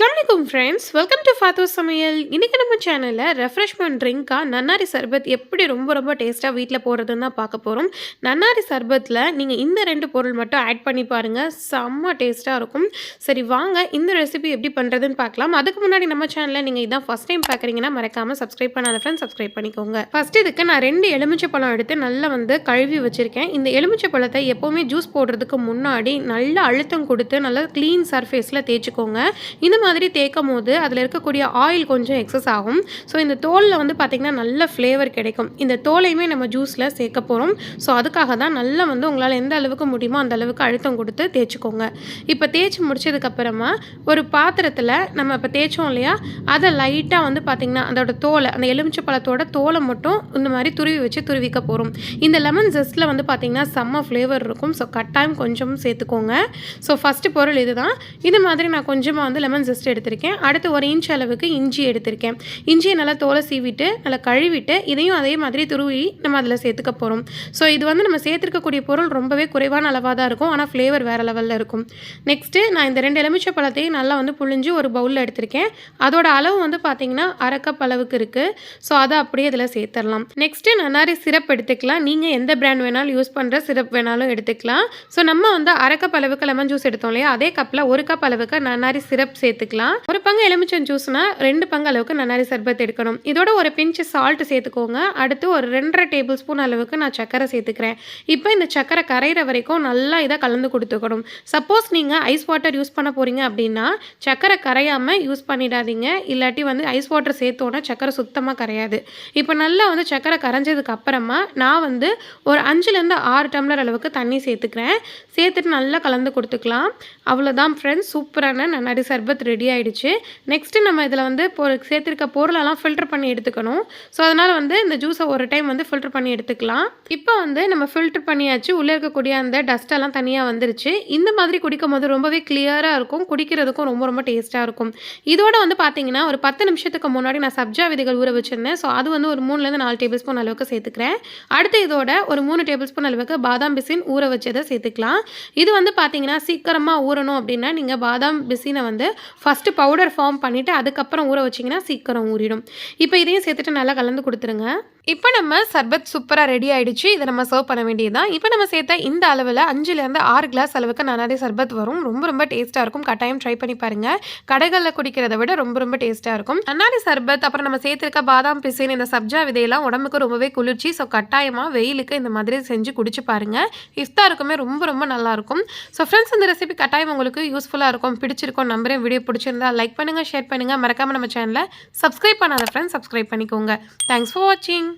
வணக்கம் friends welcome to ஃபாத்தோ சமையல் இன்றைக்கி நம்ம சேனலில் ரெஃப்ரெஷ்மெண்ட் ட்ரிங்காக நன்னாரி சர்பத் எப்படி ரொம்ப ரொம்ப டேஸ்ட்டாக வீட்டில் போடுறதுன்னு தான் பார்க்க போகிறோம் நன்னாரி சர்பத்தில் நீங்கள் இந்த ரெண்டு பொருள் மட்டும் ஆட் பண்ணி பாருங்கள் செம்ம டேஸ்ட்டாக இருக்கும். சரி வாங்க. இந்த ரெசிபி எப்படி பண்ணுறதுன்னு பார்க்கலாம். அதுக்கு முன்னாடி நம்ம சேனலில் நீங்கள் இதான் ஃபஸ்ட் டைம் பார்க்குறீங்கன்னா மறக்காமல் சப்ஸ்கிரைப் பண்ணாத ஃப்ரெண்ட்ஸ் சப்ஸ்கிரைப் பண்ணிக்கோங்க. ஃபஸ்ட் இதுக்கு நான் ரெண்டு எலுமிச்சை பழம் எடுத்து நல்லா வந்து கழுவி வச்சுருக்கேன். இந்த எலுமிச்சை பழத்தை எப்போவுமே ஜூஸ் போடுறதுக்கு முன்னாடி நல்ல அழுத்தம் கொடுத்து நல்லா க்ளீன் சர்ஃபேஸில் தேய்ச்சிக்கோங்க. இந்த மாதிரி தேய்க்கும் போது அதில் இருக்கக்கூடிய ஆயில் கொஞ்சம் எக்ஸஸ் ஆகும். ஸோ இந்த தோலில் வந்து பார்த்திங்கன்னா நல்ல ஃப்ளேவர் கிடைக்கும். இந்த தோலையுமே நம்ம ஜூஸில் சேர்க்க போகிறோம் ஸோ அதுக்காக தான் நல்லா வந்து உங்களால் எந்த அளவுக்கு முடியுமோ அந்த அளவுக்கு அழுத்தம் கொடுத்து தேய்ச்சிக்கோங்க. இப்போ தேய்ச்சி முடிச்சதுக்கப்புறமா ஒரு பாத்திரத்தில் நம்ம இப்போ தேய்ச்சோம் இல்லையா? அதை லைட்டாக வந்து பார்த்திங்கன்னா அதோட தோலை அந்த எலுமிச்சை பழத்தோட தோலை மட்டும் இந்த மாதிரி துருவி வச்சு துருவிக்க போகிறோம் இந்த லெமன் ஜெஸ்ட்டில் வந்து பார்த்திங்கன்னா செம்ம ஃப்ளேவர் இருக்கும். ஸோ கட்டாயம் கொஞ்சம் சேர்த்துக்கோங்க. ஸோ ஃபஸ்ட்டு பொருள் இதுதான். இது மாதிரி நான் கொஞ்சமாக வந்து லெமன் ஜஸ்ட் எடுத்திருக்கேன். அடுத்து ஒரு இன்ச் அளவுக்கு இஞ்சி எடுத்திருக்கேன். இஞ்சியை நல்லா தோலை சீவிட்டு நல்லா கழுவிட்டு இதையும் அதே மாதிரி துருவி நம்ம அதில் சேர்த்துக்க போகிறோம் ஸோ இது வந்து நம்ம சேர்த்துருக்கக்கூடிய பொருள் ரொம்பவே குறைவான அளவாக தான் இருக்கும். ஆனால் ஃப்ளேவர் வேறு லெவலில் இருக்கும். நெக்ஸ்ட்டு நான் இந்த ரெண்டு எலுமிச்சை பழத்தையும் நல்லா வந்து புழிஞ்சு ஒரு பவுலில் எடுத்திருக்கேன். அதோட அளவு வந்து பார்த்திங்கன்னா அரைக்கப் அளவுக்கு இருக்குது ஸோ அதை அப்படியே இதில் சேர்த்துடலாம் நெக்ஸ்ட்டு நன்னாரி சிரப் எடுத்துக்கலாம். நீங்கள் எந்த பிராண்ட் வேணாலும் யூஸ் பண்ணுற சிரப் வேணாலும் எடுத்துக்கலாம். ஸோ நம்ம வந்து அரைக்கப் அளவுக்கு லெமன் ஜூஸ் எடுத்தோம் இல்லையா? அதே கப்பில் ஒரு கப் அளவுக்கு நன்னாரி சிரப் சேர்த்துக்கலாம் ஒரு பங்கு எலுமிச்சம் ஜூஸ்னா ரெண்டு பங்கு அளவுக்கு நன்னாரி சர்பத் எடுக்கணும். இதோட ஒரு பிஞ்சு சால்ட் சேர்த்துக்கோங்க. அடுத்து ஒரு ரெண்டரை டேபிள் ஸ்பூன் அளவுக்கு நான் சக்கரை சேர்த்துக்கிறேன். இப்போ இந்த சக்கரை கரையிற வரைக்கும் நல்லா இதை கலந்து கொடுத்துக்கணும். சப்போஸ் நீங்கள் ஐஸ் வாட்டர் யூஸ் பண்ண போகிறீங்க அப்படின்னா சக்கரை கரையாமல் யூஸ் பண்ணிடாதீங்க. இல்லாட்டி வந்து ஐஸ் வாட்டர் சேர்த்தோன்னா சக்கரை சுத்தமாக கரையாது. இப்போ நல்லா வந்து சக்கரை கரைஞ்சதுக்கு அப்புறமா நான் வந்து ஒரு அஞ்சுலேருந்து ஆறு டம்ளர் அளவுக்கு தண்ணி சேர்த்துக்கிறேன். சேர்த்துட்டு நல்லா கலந்து கொடுத்துக்கலாம். அவ்வளோதான் ஃப்ரெண்ட்ஸ் சூப்பரான நன்னாடி சர்பத் ரெடி ஆகிடுச்சு நெக்ஸ்ட்டு நம்ம இதில் வந்து பொ சேர்த்துருக்க பொருளெல்லாம் ஃபில்டர் பண்ணி எடுத்துக்கணும். ஸோ அதனால் வந்து இந்த ஜூஸை ஒரு டைம் வந்து ஃபில்டர் பண்ணி எடுத்துக்கலாம். இப்போ வந்து நம்ம ஃபில்டர் பண்ணியாச்சு உள்ளே இருக்கக்கூடிய அந்த டஸ்ட்டெல்லாம் தனியாக வந்துருச்சு. இந்த மாதிரி குடிக்கும் போது ரொம்பவே கிளியராக இருக்கும். குடிக்கிறதுக்கும் ரொம்ப ரொம்ப டேஸ்ட்டாக இருக்கும். இதோட வந்து பார்த்தீங்கன்னா ஒரு பத்து நிமிஷத்துக்கு முன்னாடி நான் சப்ஜா விதைகள் ஊற வச்சுருந்தேன். ஸோ அது வந்து ஒரு மூணுலேருந்து நாலு டேபிள் ஸ்பூன் அளவுக்கு சேர்த்துக்கிறேன். அடுத்து இதோட ஒரு மூணு டேபிள் ஸ்பூன் அளவுக்கு பாதாம் பிசின் ஊற வச்சதை சேர்த்துக்கலாம். இது வந்து பார்த்தீங்கன்னா சீக்கிரமாக ஊறணும் அப்படின்னா நீங்கள் பாதாம் பிசினை வந்து ஃபஸ்ட்டு பவுடர் ஃபார்ம் பண்ணிவிட்டு அதுக்கப்புறம் ஊற வச்சிங்கன்னா சீக்கிரம் ஊறிடும். இப்போ இதையும் சேர்த்துட்டு நல்லா கலந்து கொடுத்துருங்க. இப்போ நம்ம சர்பத் சூப்பராக ரெடி ஆகிடுச்சு இதை நம்ம சர்வ் பண்ண வேண்டியதுதான். இப்போ நம்ம சேர்த்த இந்த அளவில் அஞ்சுலேருந்து ஆறு கிளாஸ் அளவுக்கு நன்னாரி சர்பத் வரும். ரொம்ப ரொம்ப டேஸ்ட்டாக இருக்கும். கட்டாயம் ட்ரை பண்ணி பாருங்கள் கடைகளில் குடிக்கிறத விட ரொம்ப ரொம்ப டேஸ்ட்டாக இருக்கும். நன்னாரி சர்பத் அப்புறம் நம்ம சேர்த்துருக்க பாதாம் பிசின் இந்த சப்ஜா விதையெல்லாம் உடம்புக்கு ரொம்பவே குளிர்ச்சி. ஸோ கட்டாயமாக வெயிலுக்கு இந்த மாதிரி செஞ்சு குடிச்சு பாருங்கள் இஃப்தாருக்குமே ரொம்ப ரொம்ப நல்லாயிருக்கும் ஸோ ஃப்ரெண்ட்ஸ் இந்த ரெசிபி கட்டாயம் உங்களுக்கு யூஸ்ஃபுல்லாக இருக்கும். பிடிச்சிருக்கும். நம்புறேன். வீடியோ பிடிச்சிருந்தா லைக் பண்ணுங்கள் ஷேர் பண்ணுங்கள் மறக்காமல் நம்ம சேனலை சப்ஸ்கிரைப் பண்ணாத ஃப்ரெண்ட்ஸ் சப்ஸ்கிரைப் பண்ணிக்கோங்க. தேங்க்ஸ் ஃபார் வாட்சிங்